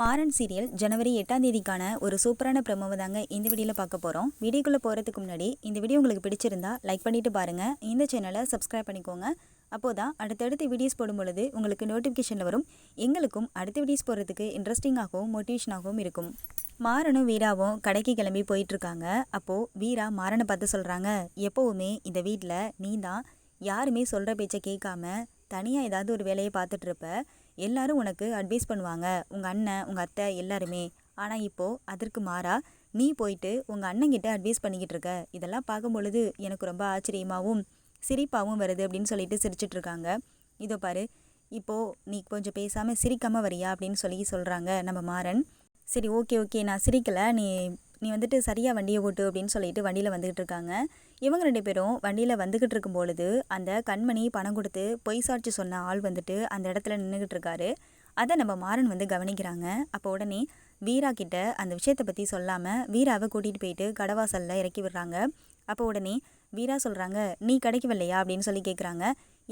Maran serial ஜனவரி எட்டாம் தேதிக்கான ஒரு சூப்பரான ப்ரமோவை தாங்க இந்த வீடியோவில் பார்க்க போகிறோம் வீடியோக்குள்ளே போகிறதுக்கு முன்னாடி இந்த வீடியோ உங்களுக்கு பிடிச்சிருந்தா லைக் பண்ணிட்டு பாருங்கள் இந்த சேனலை சப்ஸ்கிரைப் பண்ணிக்கோங்க. அப்போதான் தான் அடுத்தடுத்து வீடியோஸ் போடும் பொழுது உங்களுக்கு நோட்டிஃபிகேஷனில் வரும். எங்களுக்கும் அடுத்த வீடியோஸ் போகிறதுக்கு இன்ட்ரெஸ்டிங்காகவும் மோட்டிவேஷனாகவும் இருக்கும். மாறனும் வீராவும் கடைக்கு கிளம்பி போயிட்டுருக்காங்க. அப்போது வீரா மாறனை பார்த்து சொல்கிறாங்க எப்போவுமே இந்த வீட்டில் நீ தான். யாருமே சொல்கிற பேச்சை கேட்காம தனியாக ஏதாவது ஒரு வேலையை பார்த்துட்ருப்ப எல்லாரும் உனக்கு அட்வைஸ் பண்ணுவாங்க. உங்கள் அண்ணன் உங்கள் அத்தை எல்லாருமே. ஆனால் இப்போது அதற்கு மாறா நீ போயிட்டு உங்கள் அண்ணங்கிட்ட அட்வைஸ் பண்ணிக்கிட்டு இருக்க. இதெல்லாம் பார்க்கும் பொழுது எனக்கு ரொம்ப ஆச்சரியமாகவும் சிரிப்பாகவும் வருது அப்படின்னு சொல்லிட்டு சிரிச்சிட்டு இருக்காங்க. இதோ பாரு இப்போது நீ கொஞ்சம் பேசாமல் சிரிக்காமல் வரியா அப்படின்னு சொல்லி சொல்கிறாங்க நம்ம மாறன். சரி ஓகே ஓகே நான் சிரிக்கலை. நீ நீ வந்துட்டு சரியாக வண்டியை ஓட்டு அப்படின்னு சொல்லிட்டு வண்டியில் வந்துக்கிட்டு இருக்காங்க. இவங்க ரெண்டு பேரும் வண்டியில் வந்துக்கிட்டு இருக்கும் பொழுது அந்த கண்மணி பணம் கொடுத்து பொய் சாட்சி சொன்ன ஆள் வந்துட்டு அந்த இடத்துல நின்றுக்கிட்டு இருக்காரு. அதை நம்ம மாறன் வந்து கவனிக்கிறாங்க. அப்போ உடனே வீரா கிட்ட அந்த விஷயத்தை பற்றி சொல்லாமல் வீராவை கூட்டிகிட்டு போயிட்டு கடவாசலில் இறக்கி விடுறாங்க. அப்போ உடனே வீரா சொல்கிறாங்க நீ கிடைக்கவில்லையா அப்படின்னு சொல்லி கேட்குறாங்க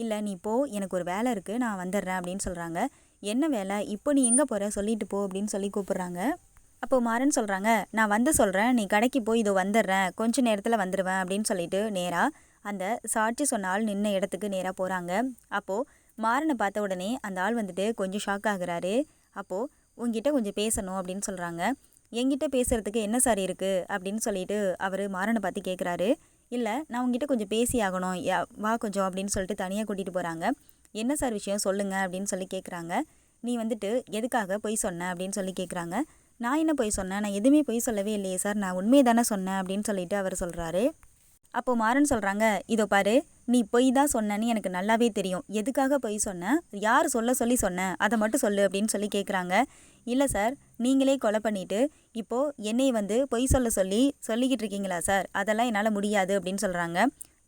இல்லை நீ போ எனக்கு ஒரு வேலை இருக்குது நான் வந்துடுறேன் அப்படின்னு சொல்கிறாங்க என்ன வேலை? இப்போ நீ எங்கே போகிற சொல்லிட்டு போ அப்படின்னு சொல்லி கூப்பிட்றாங்க. அப்போ மாறன் சொல்கிறாங்க நான் வந்து சொல்கிறேன் நீ கடைக்கு போய் இதோ வந்துடுறேன் கொஞ்ச நேரத்தில் வந்துடுவேன் அப்படின்னு சொல்லிட்டு நேராக அந்த சாட்சி சொன்ன ஆள் நின்ன இடத்துக்கு நேராக போகிறாங்க அப்போது மாறனை பார்த்த உடனே அந்த ஆள் வந்துட்டு கொஞ்சம் ஷாக் ஆகுறாரு. அப்போது உங்ககிட்ட கொஞ்சம் பேசணும் அப்படின்னு சொல்கிறாங்க எங்கிட்ட பேசுகிறதுக்கு என்ன சார் இருக்குது அப்படின்னு சொல்லிட்டு அவர் மாறனை பார்த்து கேட்குறாரு இல்லை நான் உங்ககிட்ட கொஞ்சம் பேசி ஆகணும் வா கொஞ்சம் அப்படின்னு சொல்லிட்டு தனியாக கூட்டிகிட்டு போகிறாங்க என்ன சார் விஷயம்? சொல்லுங்கள் அப்படின்னு சொல்லி கேட்குறாங்க நீ வந்துட்டு எதுக்காக பொய் சொன்ன? அப்படின்னு சொல்லி கேட்குறாங்க நான் என்ன போய் சொன்னேன்? நான் எதுவுமே போய் சொல்லவே இல்லையே சார். நான் உண்மையை தானே சொன்னேன் அப்படின்னு சொல்லிட்டு அவர் சொல்கிறாரு அப்போது மாறன் சொல்கிறாங்க இதோ பாரு நீ பொய் தான் சொன்னேன்னு எனக்கு நல்லாவே தெரியும். எதுக்காக பொய் சொன்னேன் யார் சொல்ல சொல்லி சொன்னேன் அதை மட்டும் சொல்லு அப்படின்னு சொல்லி கேட்குறாங்க இல்லை சார் நீங்களே கொலை பண்ணிவிட்டு இப்போது என்னை வந்து பொய் சொல்ல சொல்லி சொல்லிக்கிட்டு இருக்கீங்களா சார்? அதெல்லாம் என்னால் முடியாது அப்படின்னு சொல்கிறாங்க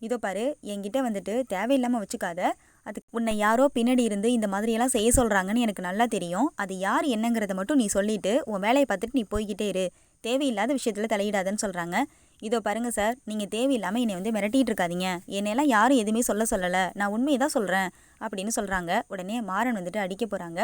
இதோ பாரு என்கிட்ட வந்துட்டு தேவையில்லாமல் வச்சுக்காத. அது உன்னை யாரோ பின்னாடி இருந்து இந்த மாதிரியெல்லாம் செய்ய சொல்கிறாங்கன்னு எனக்கு நல்லா தெரியும். அது யார் என்னங்கிறத மட்டும் நீ சொல்லிட்டு உன் வேலையை பார்த்துட்டு நீ போய்கிட்டே இரு. தேவையில்லாத விஷயத்தில் தலையிடாதன்னு சொல்கிறாங்க இதோ பாருங்க சார் நீங்கள் தேவையில்லாமல் என்னை வந்து மிரட்டிகிட்டு இருக்காதீங்க. என்னையெல்லாம் யாரும் எதுவுமே சொல்ல சொல்லலை. நான் உண்மையை தான் சொல்கிறேன் அப்படின்னு சொல்கிறாங்க உடனே மாறன் வந்துட்டு அடிக்க போகிறாங்க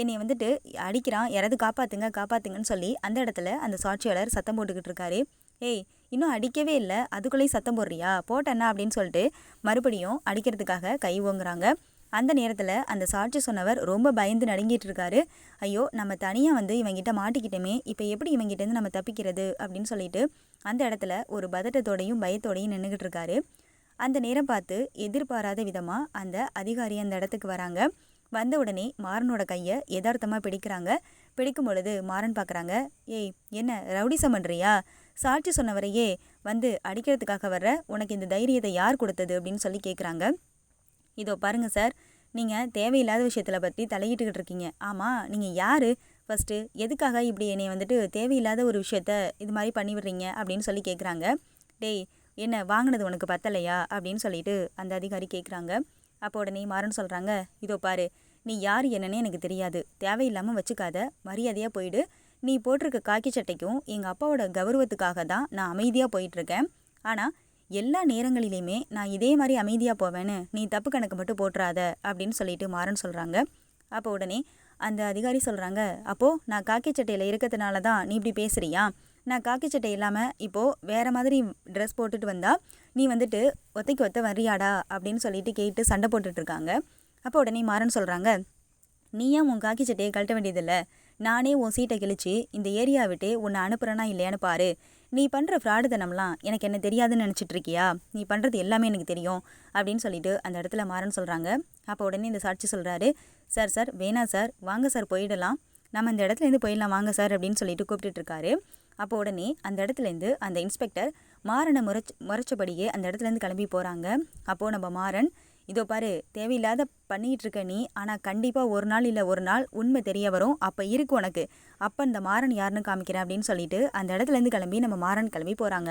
என்னை வந்துட்டு அடிக்கிறான். யாராவது காப்பாற்றுங்க காப்பாற்றுங்கன்னு சொல்லி அந்த இடத்துல அந்த சாட்சியாளர் சத்தம் போட்டுக்கிட்டு இருக்காரு. ஏய் இன்னும் அடிக்கவே இல்லை. அதுக்குள்ளேயும் சத்தம் போடுறியா? போட்டேன்னா அப்படின்னு சொல்லிட்டு மறுபடியும் அடிக்கிறதுக்காக கை ஓங்குறாங்க. அந்த நேரத்தில் அந்த சாட்சி சொன்னவர் ரொம்ப பயந்து நடுங்கிட்டு இருக்காரு. ஐயோ நம்ம தனியாக வந்து இவங்கிட்ட மாட்டிக்கிட்டோமே இப்போ எப்படி இவங்கிட்டேருந்து நம்ம தப்பிக்கிறது அப்படின்னு சொல்லிட்டு அந்த இடத்துல ஒரு பதட்டத்தோடையும் பயத்தோடையும் நின்றுக்கிட்டு இருக்காரு. அந்த நேரம் பார்த்து எதிர்பாராத விதமாக அந்த அதிகாரி அந்த இடத்துக்கு வராங்க. வந்த உடனே மாறனோட கையை யதார்த்தமாக பிடிக்கிறாங்க. பிடிக்கும் பொழுது மாறன் பார்க்குறாங்க ஏய் என்ன ரவுடிசம் பண்ணுறியா சாட்சி சொன்னவரையே வந்து அடிக்கிறதுக்காக வர்ற? உனக்கு இந்த தைரியத்தை யார் கொடுத்தது? அப்படின்னு சொல்லி கேட்குறாங்க இதோ பாருங்கள் சார் நீங்கள் தேவையில்லாத விஷயத்தில் பற்றி தலையிட்டுக்கிட்டு இருக்கீங்க. ஆமாம் நீங்கள் யார்? ஃபஸ்ட்டு எதுக்காக இப்படி என்னை வந்துட்டு தேவையில்லாத ஒரு விஷயத்த இது மாதிரி பண்ணி விடுறீங்க? அப்படின்னு சொல்லி கேட்குறாங்க டேய் என்ன வாங்கினது உனக்கு பத்தலையா? அப்படின்னு சொல்லிட்டு அந்த அதிகாரி கேட்குறாங்க அப்போ உடனே மாறன் சொல்கிறாங்க இதோ பாரு நீ யார் என்னன்னு எனக்கு தெரியாது. தேவையில்லாமல் வச்சுக்காத. மரியாதையாக போயிடு. நீ போட்டிருக்க காக்கி சட்டைக்கும் எங்கள் அப்பாவோட கௌரவத்துக்காக தான் நான் அமைதியாக போயிட்டுருக்கேன். ஆனால் எல்லா நேரங்களிலையுமே நான் இதே மாதிரி அமைதியாக போவேன்னு நீ தப்பு கணக்கு மட்டும் போட்டுறாத அப்படின்னு சொல்லிட்டு மாறன் சொல்கிறாங்க அப்போ உடனே அந்த அதிகாரி சொல்கிறாங்க அப்போது நான் காக்கி சட்டையில் இருக்கிறதுனால தான் நீ இப்படி பேசுகிறியா நான் காக்கி சட்டை இல்லாமல் இப்போது வேறு மாதிரி ட்ரெஸ் போட்டுட்டு வந்தால் நீ வந்துட்டு ஒத்தைக்கு ஒத்த வரியாடா அப்படின்னு சொல்லிட்டு கேட்டு சண்டை போட்டுட்ருக்காங்க அப்போ உடனே மாறன் சொல்கிறாங்க நீ உன் காக்கி சட்டையை கழட்ட வேண்டியதில்லை? நானே உன் சீட்டை கிழிச்சு இந்த ஏரியா விட்டு உன்னை அனுப்புகிறேனா இல்லையான்னு பாரு. நீ பண்ணுற ஃப்ராடுதனம்லாம் எனக்கு என்ன தெரியாதுன்னு நினச்சிட்டு இருக்கியா? நீ பண்ணுறது எல்லாமே எனக்கு தெரியும் அப்படின்னு சொல்லிட்டு அந்த இடத்துல மாறன் சொல்கிறாங்க அப்போ உடனே இந்த சாட்சி சொல்கிறாரு சார் சார் வேணா சார் வாங்க சார் போயிடலாம். நம்ம இந்த இடத்துலேருந்து போயிடலாம் வாங்க சார் அப்படின்னு சொல்லிட்டு கூப்பிட்டுருக்காரு அப்போ உடனே அந்த இடத்துலேருந்து அந்த இன்ஸ்பெக்டர் மாறனை முறைச் முறைச்சபடியே அந்த இடத்துலேருந்து கிளம்பி போகிறாங்க அப்போது நம்ம மாறன் இதோ பாரு தேவையில்லாத பண்ணிகிட்டு இருக்க நீ ஆனால் கண்டிப்பாக ஒரு நாள் இல்லை ஒரு நாள் உண்மை தெரிய வரும். அப்போ இருக்கு உனக்கு. அப்போ இந்த மாறன் யாருன்னு காமிக்கிறேன் அப்படின்னு சொல்லிட்டு அந்த இடத்துலேருந்து கிளம்பி நம்ம மாறன் கிளம்பி போகிறாங்க